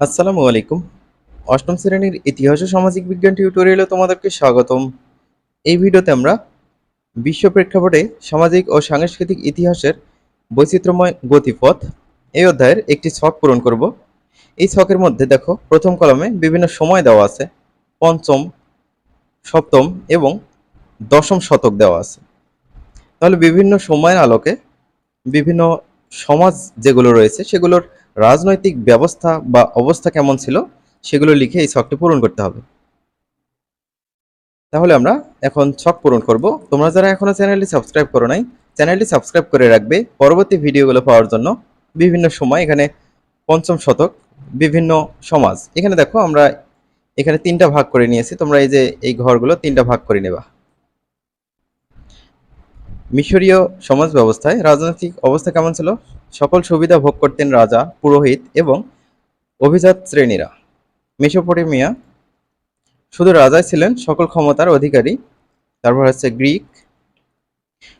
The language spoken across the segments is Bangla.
আসসালামু আলাইকুম। অষ্টম শ্রেণির ইতিহাস ও সামাজিক বিজ্ঞান টিউটোরিয়ালে তোমাদেরকে স্বাগতম। এই ভিডিওতে আমরা বিশ্ব প্রেক্ষাপটে সামাজিক ও সাংস্কৃতিক ইতিহাসের বৈচিত্র্যময় গতিপথ এই অধ্যায়ের একটি ছক পূরণ করব। এই ছকের মধ্যে দেখো, প্রথম কলমে বিভিন্ন সময় দেওয়া আছে, পঞ্চম, সপ্তম এবং দশম শতক দেওয়া আছে। তাহলে বিভিন্ন সময়ের আলোকে বিভিন্ন সমাজ যেগুলো রয়েছে সেগুলোর রাজনৈতিক ব্যবস্থা বা অবস্থা কেমন ছিল সেগুলো লিখে এই ছকটি পূরণ করতে হবে। তাহলে আমরা এখন ছক পূরণ করব। তোমরা যারা এখনও চ্যানেলটি সাবস্ক্রাইব করো নাই, চ্যানেলটি সাবস্ক্রাইব করে রাখবে। পরবর্তী ভিডিওগুলো পাওয়ার জন্য বিভিন্ন সময়, এখানে পঞ্চম শতক, বিভিন্ন সমাজ। এখানে দেখো আমরা এখানে তিনটা ভাগ করে নিয়েছি। তোমরা এই যে এই ঘরগুলো তিনটা ভাগ করে নেবা। মিশরীয় সমাজ ব্যবস্থায় রাজনৈতিক অবস্থা কেমন ছিল? সকল সুবিধা ভোগ করতেন রাজা, পুরোহিত এবং অভিজাত শ্রেণীরা। মেসোপটেমিয়া শুধু রাজাই ছিলেন, সকল ক্ষমতার অধিকারী। তারপর হচ্ছে গ্রিক।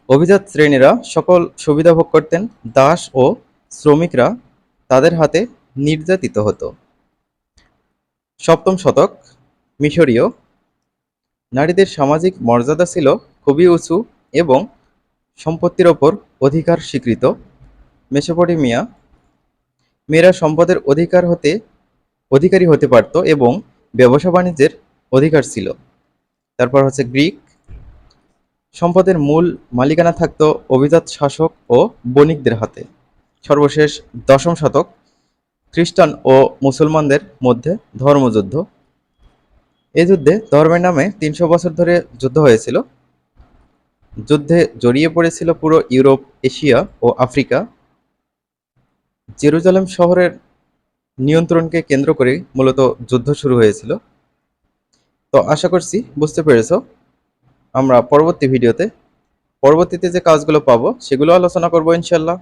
অভিজাত শ্রেণীরা সকল সুবিধা ভোগ করতেন, দাস ও শ্রমিকরা তাদের হাতে নির্যাতিত হতো। সপ্তম শতক, মিশরীয়। নারীদের সামাজিক মর্যাদা ছিল খুবই উঁচু এবং সম্পত্তির ওপর অধিকার স্বীকৃত। মেসোপটেমিয়া মেয়েরা সম্পদের অধিকার হতে, অধিকারী হতে পারত এবং ব্যবসা বাণিজ্যের অধিকার ছিল। তারপর হচ্ছে গ্রিক। সম্পদের মূল মালিকানা থাকত অভিজাত শাসক ও বণিকদের হাতে। সর্বশেষ দশম শতক, খ্রিস্টান ও মুসলমানদের মধ্যে ধর্মযুদ্ধ। এই যুদ্ধে ধর্মের নামে তিনশো বছর ধরে যুদ্ধ হয়েছিল। যুদ্ধে জড়িয়ে পড়েছিল পুরো ইউরোপ, এশিয়া ও আফ্রিকা। জেরুজালেম শহরের নিয়ন্ত্রণকে কেন্দ্র করে মূলত যুদ্ধ শুরু হয়েছিল। তো আশা করছি বুঝতে পেরেছ। আমরা পরবর্তী ভিডিওতে, পরবর্তীতে যে কাজগুলো পাবো সেগুলো আলোচনা করব ইনশাল্লাহ।